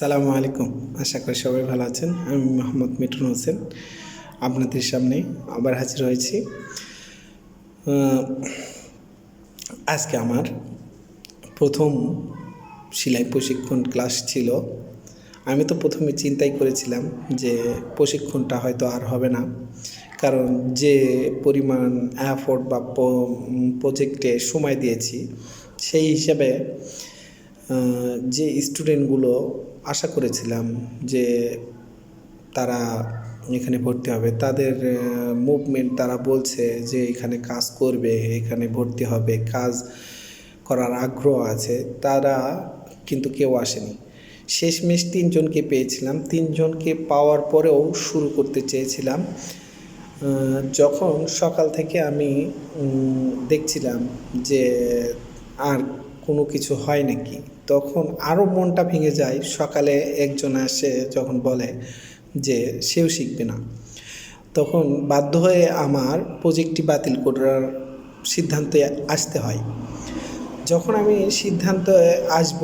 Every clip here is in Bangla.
সালামু আলাইকুম। আশা করি সবাই ভালো আছেন। আমি মোহাম্মদ মিঠুন হোসেন। আপনাদের সামনে আবার হাজির হয়েছি। আজকে আমার প্রথম সেলাই প্রশিক্ষণ ক্লাস ছিল। আমি তো প্রথমে চিন্তাই করেছিলাম যে প্রশিক্ষণটা হয়তো আর হবে না। কারণ যে পরিমাণ অ্যাফোর্ড বা প্রজেক্টে সময় দিয়েছি, সেই হিসাবে যে স্টুডেন্টগুলো আশা করেছিলাম যে তারা এখানে ভর্তি হবে, তাদের মুভমেন্ট তারা বলছে যে এখানে কাজ করবে, এখানে ভর্তি হবে, কাজ করার আগ্রহ আছে, তারা কিন্তু কেউ আসেনি। শেষমেশ তিনজনকে পেয়েছিলাম, তিনজনকে পাওয়ার পরেও শুরু করতে চেয়েছিলাম। যখন সকাল থেকে আমি দেখছিলাম যে আর কোনো কিছু হয় নাকি? তখন আরও মনটা ভেঙে যায়। সকালে একজন আসে, যখন বলে যে, সেও শিখবে না। তখন বাধ্য হয়ে আমার প্রজেক্টটি বাতিল করার সিদ্ধান্তে আসতে হয়। যখন আমি সিদ্ধান্ত আসব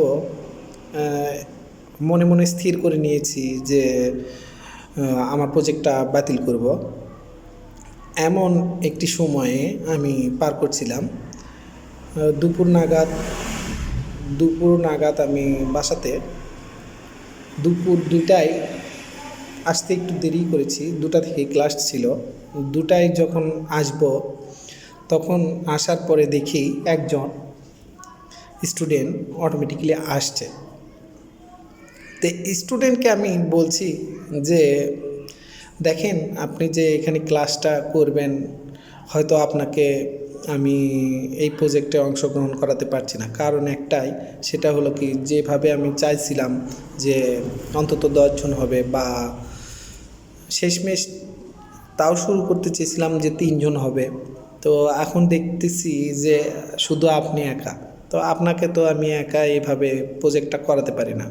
মনে মনে স্থির করে নিয়েছি যে আমার প্রজেক্টটা বাতিল করব। এমন একটি সময়ে আমি পার করছিলাম। দুপুর নাগাদ দুপুর নাগাদ আমি বাসাতে। দুপুর দুটায় আসতে একটু দেরি করেছি, দুটা থেকে ক্লাস ছিল। দুটায় যখন আসব, তখন আসার পরে দেখি একজন স্টুডেন্ট অটোমেটিক্যালি আসছে। তো স্টুডেন্টকে আমি বলছি যে, দেখেন, আপনি যে এখানে ক্লাসটা করবেন, হয়তো আপনাকে আমি এই প্রজেক্টে অংশগ্রহণ করাতে পারছি না। কারণ একটাই, সেটা হলো কি, যেভাবে আমি চাইছিলাম যে অন্তত দশজন হবে বা শেষমেশ তাও শুরু করতে চেয়েছিলাম যে তিনজন হবে। তো এখন দেখতেছি যে শুধু আপনি একা। তো আপনাকে তো আমি একা এইভাবে প্রজেক্টটা করাতে পারি না।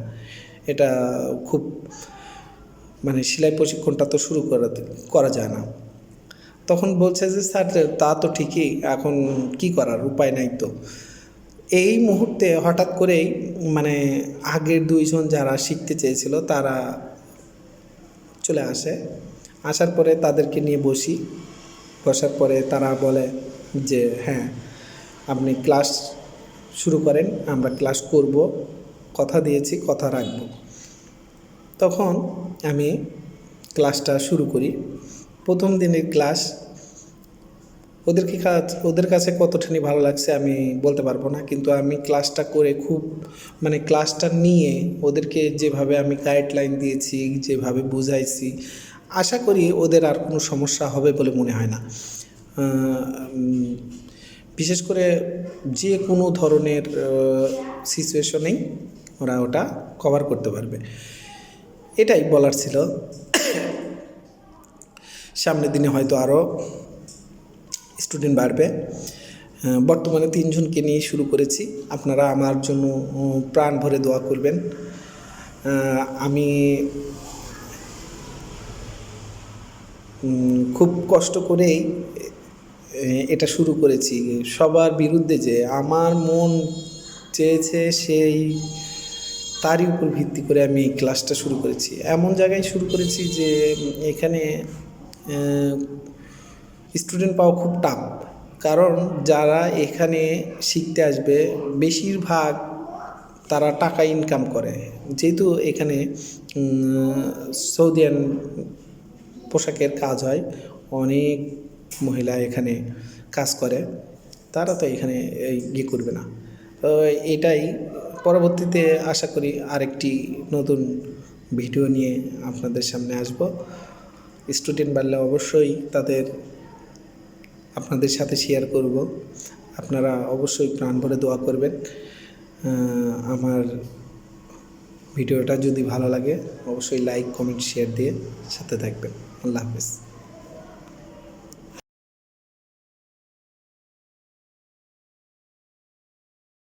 এটা খুব মানে সেলাই প্রশিক্ষণটা তো শুরু করাতে, করা যায় না। তখন বলছে যে, স্যার, তা তো ঠিকই, এখন কি করার, উপায় নাই তো। এই মুহূর্তে হঠাৎ করেই মানে আগের দুইজন যারা শিখতে চেয়েছিল, তারা চলে আসে। আসার পরে তাদেরকে নিয়ে বসি। বসার পরে তারা বলে যে হ্যাঁ আপনি ক্লাস শুরু করেন, আমরা ক্লাস করব, কথা দিয়েছি, কথা রাখব। তখন আমি ক্লাসটা শুরু করি। প্রথম দিনের ক্লাস ওদেরকে কাজ, ওদের কাছে কতখানি ভালো লাগছে আমি বলতে পারব না, কিন্তু আমি ক্লাসটা করে খুব মানে ক্লাসটা নিয়ে ওদেরকে যেভাবে আমি গাইডলাইন দিয়েছি, যেভাবে বুঝাইছি, আশা করি ওদের আর কোনো সমস্যা হবে বলে মনে হয় না। বিশেষ করে যে কোনো ধরনের সিচুয়েশনেই ওরা ওটা কভার করতে পারবে। এটাই বলার ছিল। সামনের দিনে হয়তো আরও স্টুডেন্ট বাড়বে। বর্তমানে তিনজনকে নিয়ে শুরু করেছি। আপনারা আমার জন্য প্রাণ ভরে দোয়া করবেন। আমি খুব কষ্ট করেই এটা শুরু করেছি। সবার বিরুদ্ধে যে আমার মন চেয়েছে সেই, তারই উপর ভিত্তি করে আমি ক্লাসটা শুরু করেছি। এমন জায়গায় শুরু করেছি যে, এখানে স্টুডেন্ট পাওয়া খুব টাফ কারণ যারা এখানে শিখতে আসবে, বেশিরভাগ তারা টাকা ইনকাম করে। যেহেতু এখানে সৌদিয়ান পোশাকের কাজ হয়, অনেক মহিলা এখানে কাজ করে, তারা তো এখানে ইয়ে করবে না। তো এটাই, পরবর্তীতে আশা করি আরেকটি নতুন ভিডিও নিয়ে আপনাদের সামনে আসব। স্টুডেন্ট বাড়লে অবশ্যই তাদের আপনাদের সাথে শেয়ার করব। আপনারা অবশ্যই প্রাণ ভরে দোয়া করবেন। আমার ভিডিওটা যদি ভালো লাগে, অবশ্যই লাইক কমেন্ট শেয়ার দিয়ে সাথে থাকবেন। আল্লাহ হাফেজ।